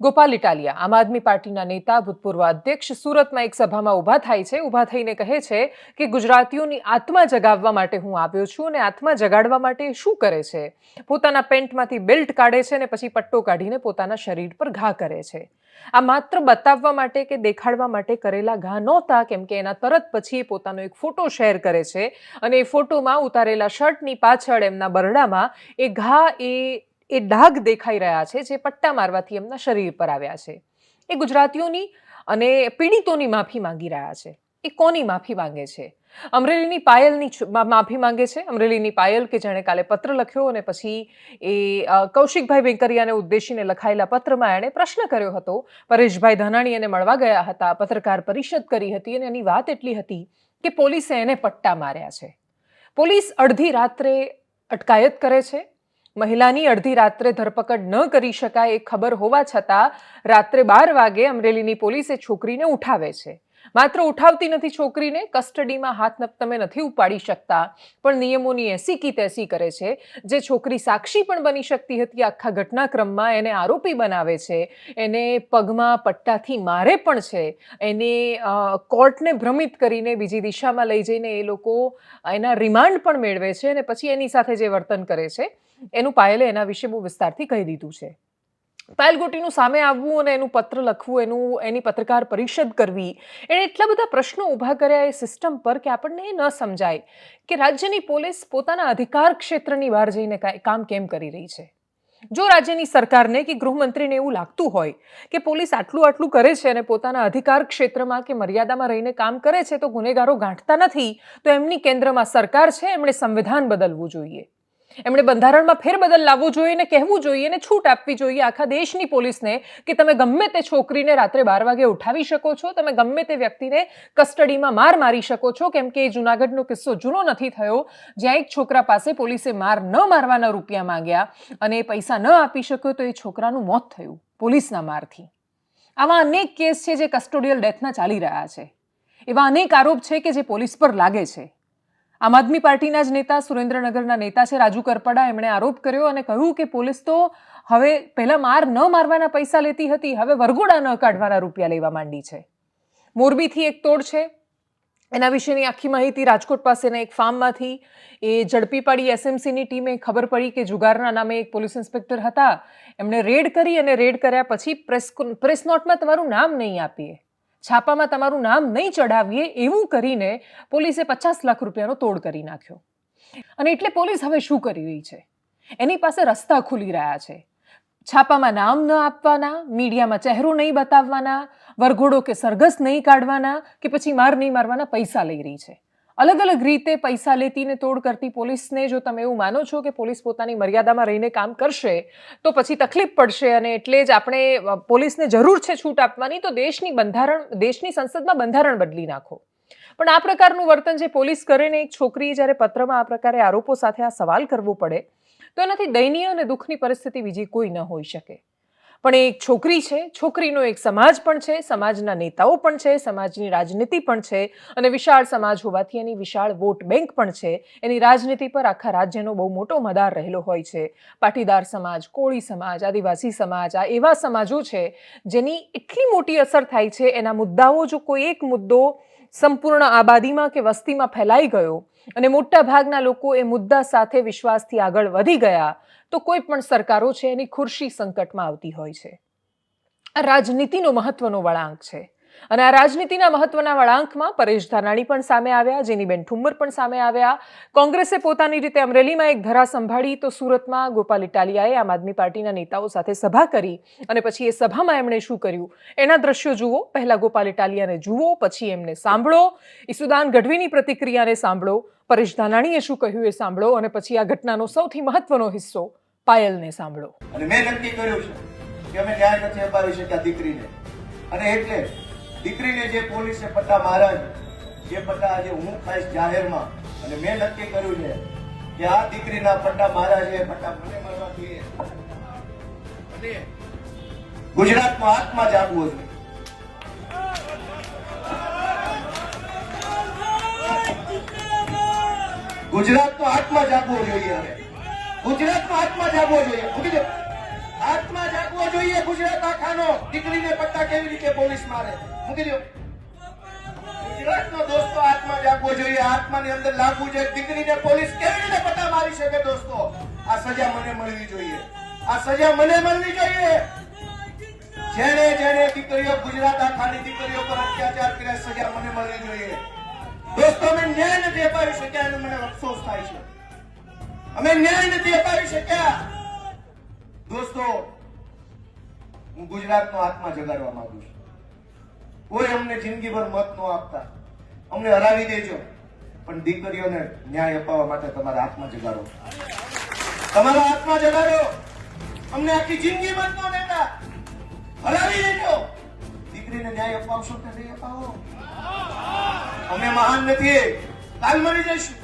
ગોપાલ ઇટાલિયા, આમ આદમી પાર્ટીના નેતા, ભૂતપૂર્વ અધ્યક્ષ, સુરતમાં એક સભામાં ઊભા થાય છે. ઊભા થઈને કહે છે કે ગુજરાતીઓની આત્મા જગાવવા માટે હું આવ્યો છું અને આત્મા જગાડવા માટે શું કરે છે? પોતાના પેન્ટમાંથી બેલ્ટ કાઢે છે અને પછી પટ્ટો કાઢીને પોતાના શરીર પર ઘા કરે છે. આ માત્ર બતાવવા માટે કે દેખાડવા માટે કરેલા ઘા નહોતા, કેમ કે એના તરત પછી પોતાનો એક ફોટો શેર કરે છે અને એ ફોટોમાં ઉતારેલા શર્ટની પાછળ એમના બરડામાં એ ઘા એ એ ડાઘ દેખાઈ રહ્યા છે જે પટ્ટા મારવાથી એમના શરીર પર આવ્યા છે. એ ગુજરાતીઓની અને પીડિતોની માફી માંગી રહ્યા છે. એ કોની માફી માંગે છે? અમરેલીની પાયલની માફી માંગે છે? અમરેલીની પાયલ કે જેણે કાલે પત્ર લખ્યો અને પછી એ કૌશિકભાઈ વેંકરિયાને ઉદ્દેશીને લખાયેલા પત્રમાં એણે પ્રશ્ન કર્યો હતો. પરેશભાઈ ધાનાણી એને મળવા ગયા હતા, પત્રકાર પરિષદ કરી હતી અને એની વાત એટલી હતી કે પોલીસે એને પટ્ટા માર્યા છે. પોલીસ અડધી રાત્રે અટકાયત કરે છે મહિલાની અડધી રાત્રે ધરપકડ ન કરી શકાય એ ખબર હોવા છતાં રાત્રે બાર વાગે અમરેલીની પોલીસે છોકરીને ઉઠાવે છે. માત્ર ઉઠાવતી નથી છોકરીને, કસ્ટડીમાં હાથ તમે નથી ઉપાડી શકતા, પણ નિયમોની એસી કી તેસી કરે છે. જે છોકરી સાક્ષી પણ બની શકતી હતી આખા ઘટનાક્રમમાં, એને આરોપી બનાવે છે. એને પગમાં પટ્ટાથી મારે પણ છે. એને કોર્ટને ભ્રમિત કરીને બીજી દિશામાં લઈ જઈને એ લોકો એના રિમાન્ડ પણ મેળવે છે અને પછી એની સાથે જે વર્તન કરે છે. એનું પાયલે એના વિશે બહુ વિસ્તારથી કહી દીધું છે. પાયલ ગોટીનું સામે આવવું અને એનું પત્ર લખવું, એનું, એની પત્રકાર પરિષદ કરવી, એણે એટલા બધા પ્રશ્નો ઊભા કર્યા એ સિસ્ટમ પર કે આપણને એ ન સમજાય કે રાજ્યની પોલીસ પોતાના અધિકાર ક્ષેત્રની બહાર જઈને કામ કેમ કરી રહી છે. જો રાજ્યની સરકારને કે ગૃહમંત્રીને એવું લાગતું હોય કે પોલીસ આટલું આટલું કરે છે અને પોતાના અધિકાર ક્ષેત્રમાં કે મર્યાદામાં રહીને કામ કરે છે તો ગુનેગારો ગાંઠતા નથી, તો એમની કેન્દ્રમાં સરકાર છે, એમણે સંવિધાન બદલવું જોઈએ. એમણે બંધારણમાં ફેરબદલ લાવવો જોઈએ ને કહેવું જોઈએ ને છૂટ આપવી જોઈએ આખા દેશની પોલીસને કે તમે ગમે તે છોકરીને રાત્રે બાર વાગે ઉઠાવી શકો છો, તમે ગમે તે વ્યક્તિને કસ્ટડીમાં માર મારી શકો છો, કેમ કે એ જુનાગઢનો કિસ્સો જૂનો નથી થયો, જ્યાં એક છોકરા પાસે પોલીસે માર ન મારવાના રૂપિયા માંગ્યા અને એ પૈસા ન આપી શક્યો તો એ છોકરાનું મોત થયું પોલીસના મારથી. આવા અનેક કેસ છે જે કસ્ટોડિયલ ડેથના ચાલી રહ્યા છે. એવા અનેક આરોપ છે કે જે પોલીસ પર લાગે છે. આમ આદમી પાર્ટીના જ નેતા, સુરેન્દ્રનગરના નેતા છે રાજુ કરપડા. એમણે આરોપ કર્યો અને કહ્યું કે પોલીસ તો હવે પહેલા માર ન મારવાના પૈસા લેતી હતી, હવે વરઘોડા ન કાઢવાના રૂપિયા લેવા માંડી છે. મોરબીથી એક તોડ છે. એના વિશેની આખી માહિતી રાજકોટ પાસેના એક ફાર્મમાંથી. એ ઝડપી પાડી એસએમસીની ટીમે ખબર પડી કે જુગારના નામે એક પોલીસ ઇન્સ્પેક્ટર હતા. એમણે રેડ કરી અને રેડ કર્યા પછી પ્રેસ પ્રેસ નોટમાં તમારું નામ નહીં આપીએ. છાપામાં તમારું નામ નહીં ચડાવીએ એવું કરીને પોલીસે પચાસ લાખ રૂપિયાનો તોડ કરી નાખ્યો. અને એટલે પોલીસ હવે શું કરી રહી છે? એની પાસે રસ્તા ખુલી રહ્યા છે. છાપામાં નામ ન આપવાના, મીડિયામાં ચહેરો નહીં બતાવવાના, વરઘોડો કે સરઘસ નહીં કાઢવાના કે પછી માર નહીં મારવાના પૈસા લઈ રહી છે. અલગ અલગ રીતે પૈસા લેતી ને તોડ કરતી પોલીસને જો તમે એવું માનો છો કે પોલીસ પોતાની મર્યાદામાં રહીને કામ કરશે, તો પછી તકલીફ પડશે અને એટલે જ આપણે પોલીસને જરૂર છે છૂટ આપવાની, તો દેશની બંધારણ, દેશની સંસદમાં બંધારણ બદલી નાખો. પણ આ પ્રકારનું વર્તન જે પોલીસ કરે ને, એક છોકરીએ જ્યારે પત્રમાં આ પ્રકારે આરોપો સાથે આ સવાલ કરવો પડે, તો એનાથી દયનીય અને દુઃખની પરિસ્થિતિ બીજી કોઈ ન હોઈ શકે. પણ એ એક છોકરી છે, છોકરીનો એક સમાજ પણ છે, સમાજના નેતાઓ પણ છે, સમાજની રાજનીતિ પણ છે અને વિશાળ સમાજ હોવાથી એની વિશાળ વોટ બેંક પણ છે. એની રાજનીતિ પર આખા રાજ્યનો બહુ મોટો મદાર રહેલો હોય છે. પાટીદાર સમાજ, કોળી સમાજ, આદિવાસી સમાજ, આ એવા સમાજો છે જેની એટલી મોટી અસર થાય છે. એના મુદ્દાઓ જો કોઈ એક મુદ્દો સંપૂર્ણ આબાદીમાં કે વસ્તીમાં ફેલાઈ ગયો અને મોટા ભાગના લોકો એ મુદ્દા સાથે વિશ્વાસથી આગળ વધી ગયા, તો કોઈ પણ સરકારો છે એની ખુરશી સંકટમાં આવતી હોય છે. આ રાજનીતિનો મહત્વનો વળાંક છે. અને આ રાજનીતિના મહત્વના વળાંકમાં પરેશ ધાનાણી પણ સામે આવ્યા, જેનીબેન ઠુમ્મર પણ સામે આવ્યા. કોંગ્રેસે પોતાની રીતે અમરેલીમાં એક ધરા સંભાળી તો સુરતમાં ગોપાલ ઇટાલિયાએ આમ આદમી પાર્ટીના નેતાઓ સાથે સભા કરી અને પછી એ સભામાં એમણે શું કર્યું? એના દ્રશ્યો જુઓ. પહેલા ગોપાલ ઇટાલિયાને જુઓ, પછી એમને સાંભળો. ઈસુદાન ગઢવીની પ્રતિક્રિયાને સાંભળો. પરેશ ધાનાણીએ શું કહ્યું એ સાંભળો અને પછી આ ઘટનાનો સૌથી મહત્વનો હિસ્સો પાયલને સાંભળો. અને મેં નક્કી કર્યું છે કે અમે ન્યાય નથી અપાવી શક્યા દીકરીને. અને એટલે દીકરીને જે પોલીસે પટ્ટા માર્યા જે પટ્ટા આજે હું ખાઈશ જાહેરમાં. અને મેં નક્કી કર્યું છે કે આ દીકરીના પટ્ટા માર્યા છે પટ્ટા મને મારવા જોઈએ. ગુજરાતમાં આત્મા જાગવો જોઈએ ગુજરાતનો આત્મા જાગવો જોઈએ હવે. ગુજરાતનો આત્મા જાગવો જોઈએ. મૂકી દો આત્મા જાગવો જોઈએ ગુજરાત આખાનો. દીકરીને પટ્ટા કેવી રીતે પોલીસ મારે? આ સજા મને મળવી જોઈએ. આ સજા મને મળવી જોઈએ. જેને જેને દીકરીઓ ગુજરાત આખાની દીકરીઓ પર અત્યાચાર કર્યા, સજા મને મળવી જોઈએ. દોસ્તો, અમે ન્યાય નથી અપાવી શક્યા એનો મને અફસોસ થાય છે. અમે ન્યાય નથી અપાવી શક્યા. દોસ્તો, હું ગુજરાતનો આત્મા જગાડવા માંગુ છું. કોઈ અમને જિંદગીભર મત ન આપતા. અમને હરાવી દેજો. પણ દીકરીઓને ન્યાય અપાવવા માટે તમારા આત્મા જગાડો. તમારો આત્મા જગાડો. અમને આખી જિંદગી મત ન દેતા. હરાવી દેજો. દીકરીને ન્યાય અપાવશો કે નહીં અપાવો? અમે મહાન નથી. કાલ મરી જઈશું.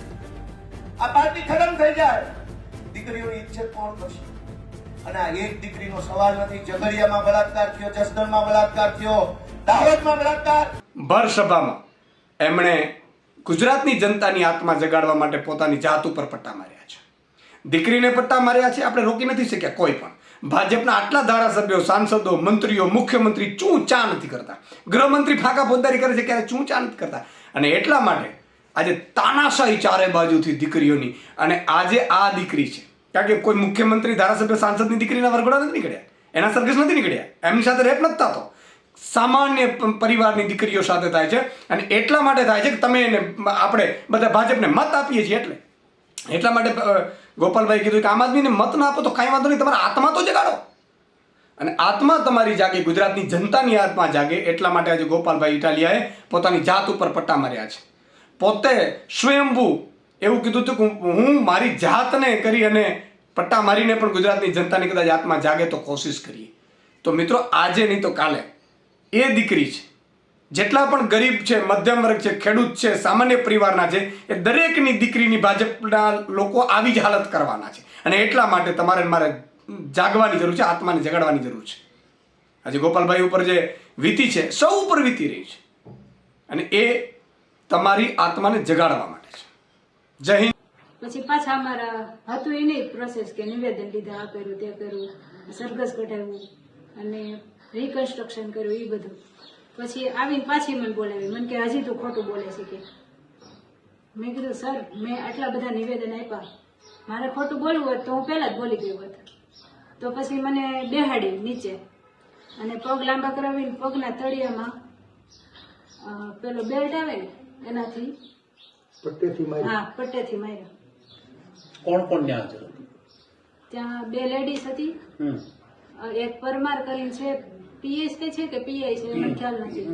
આ પાર્ટી ખતમ થઈ જાય. દીકરીઓની ઇજ્જત કોણ કરશે? અને આ એક દીકરીનો સવાલ નથી. ઝઘડિયામાં બળાત્કાર થયો, જસદણમાં બળાત્કાર થયો, દાહોદમાં બળાત્કાર. ભર સભામાં એમણે ગુજરાતની જનતાની આત્મા જગાડવા માટે પોતાની જાત ઉપર પટ્ટા માર્યા છે. દીકરીને પટ્ટા માર્યા છે, આપણે રોકી નથી શક્યા કોઈ પણ. ભાજપના આટલા ધારાસભ્યો, સાંસદો, મંત્રીઓ, મુખ્યમંત્રી ચૂં ચા નથી કરતા. ગૃહમંત્રી ફાંકા ફોજદારી કરે છે, ક્યારે ચૂં ચા નથી કરતા. અને એટલા માટે આજે તાનાશાહી ચારે બાજુથી દીકરીઓની અને આજે આ દીકરી છે. કારણ કે કોઈ મુખ્યમંત્રી ધારાસભ્ય સાંસદની દીકરીના વરઘોડા નથી નીકળ્યા. એના સરઘસ નથી નીકળ્યા. એમની સાથે રેપ નથી થતો. સામાન્ય પરિવારની દીકરીઓ સાથે થાય છે અને એટલા માટે થાય છે કે તમે એને આપણે બધા ભાજપને મત આપીએ છીએ એટલે. એટલા માટે ગોપાલભાઈ કીધું કે આમ આદમીને મત ના આપો તો કાંઈ વાંધો નહીં, તમારા આત્મા તો જગાડો. અને આત્મા તમારી જાગે, ગુજરાતની જનતાની આત્મા જાગે, એટલા માટે આજે ગોપાલભાઈ ઇટાલિયાએ પોતાની જાત ઉપર પટ્ટા માર્યા છે. પોતે સ્વયંભૂ એવું કીધું હતું કે હું મારી જાતને કરી અને પટ્ટા મારીને પણ ગુજરાતની જનતાની કદાચ આત્મા જાગે તો કોશિશ કરીએ. તો મિત્રો, આજે નહીં તો કાલે. એ દીકરી છે. જેટલા પણ ગરીબ છે, મધ્યમ વર્ગ છે, ખેડૂત છે, સામાન્ય પરિવારના છે, એ દરેકની દીકરીની ભાજપના લોકો આવી જ હાલત કરવાના છે. અને એટલા માટે તમારે મારે જાગવાની જરૂર છે, આત્માને જગાડવાની જરૂર છે. આજે ગોપાલભાઈ ઉપર જે વીતી છે, સૌ ઉપર વીતી રહી છે. અને એ તમારી આત્માને જગાડવા માટે છે જય હિન્દ. પછી પાછા અમારા હતું એ નહીં પ્રોસેસ કે નિવેદન લીધા, આ કર્યું, તે કર્યું, સરઘસ કઢાવ્યું અને રિકન્સ્ટ્રક્શન કર્યું એ બધું. પછી આવીને પાછી મને બોલાવી, મને કે હજી તું ખોટું બોલે છે કે. મેં કીધું, સર, મેં આટલા બધા નિવેદન આપ્યા. મારે ખોટું બોલવું હોત તો હું પહેલાં જ બોલી ગઈ હોત. તો પછી મને બેહાડી નીચે. અને પગ લાંબા કરાવીને પગના તળિયામાં પેલો બેલ્ટ આવે ને એનાથી હા પટ્ટેથી માર્યો. કોણ કોણ ત્યાં હાજર હતું? ત્યાં બે લેડીઝ હતી. એક પરમાર કરીને છે પીએસકે છે કે પીઆઈ છે એનો ખ્યાલ નથી.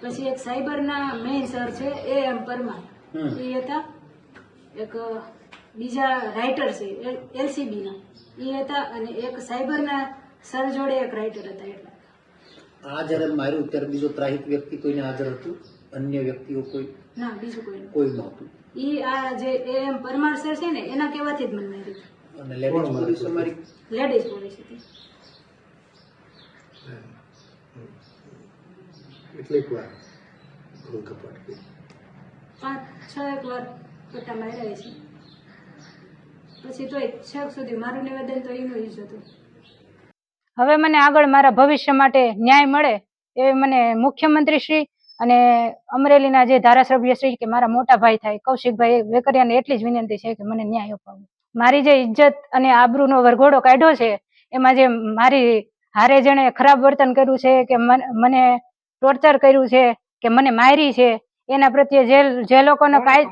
પછી એક સાયબરના મેઇન સર છે એ એમ પરમાર. હમ. એ હતા. એક બીજા રાઇટર છે એલસીબી ના. એ હતા અને એક સાયબરના સર જોડે એક રાઇટર હતા એટલે. આ જયારે માર્યું ત્યારે બીજો ત્રાહિત વ્યક્તિ કોઈને હાજર હતું? અન્ય વ્યક્તિઓ કોઈ ના બીજું કોઈ કોઈ નહોતું. ઈ આ જે એમ પરમાર સર છે ને એના કહેવાથી જ મને માર્યું. અને લેડીઝ પોલીસ અમારી લેડીઝ પોલીસ હતી. કેટલીક વાર ઘણું કપાટ કરી પાંચ છ એક વાર પટ્ટા માર્યા છે. પછી તોય છેક સુધી મારું નિવેદન તો એનું જ હતું. હવે મને આગળ મારા ભવિષ્ય માટે ન્યાય મળે એ મને મુખ્યમંત્રી શ્રી અને અમરેલીના જે ધારાસભ્ય શ્રી કે મારા મોટા ભાઈ થાય કૌશિકભાઈ વેકરિયાને એટલી જ વિનંતી છે કે મને ન્યાય અપાવો. મારી જે ઇજ્જત અને આબરૂનો વરઘોડો કાઢ્યો છે એમાં જે મારી હારે જેણે ખરાબ વર્તન કર્યું છે કે મન- ટોર્ચર કર્યું છે કે મને મારી છે એના પ્રત્યે જે જે લોકોનો કાય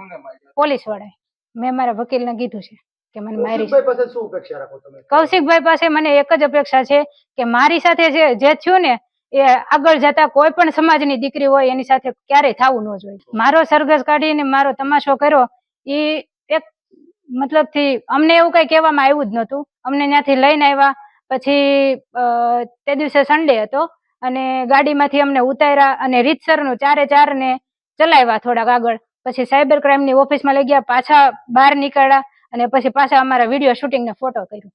પોલીસવાળા મેં મારા વકીલને કીધું છે કે મને મારી કૌશિકભાઈ પાસે મને એક જ અપેક્ષા છે કે મારી સાથે જે જે થયું ને એ આગળ જતા કોઈ પણ સમાજની દીકરી હોય એની સાથે ક્યારેય થવું ન જોઈએ. મારો સરઘસ કાઢીને મારો તમાશો કર્યો એ એક મતલબથી અમને એવું કઈ કહેવામાં આવ્યું જ નહોતું. અમને ત્યાંથી લઈને આવ્યા, પછી તે દિવસે સન્ડે હતો અને ગાડીમાંથી અમને ઉતાર્યા અને રીતસરનું ચારે ચાર ને ચલાવ્યા થોડાક આગળ. પછી સાયબર ક્રાઇમની ઓફિસમાં લઈ ગયા, પાછા બહાર નીકળ્યા અને પછી પાછા અમારા વીડિયો શૂટિંગ ને ફોટો કર્યું.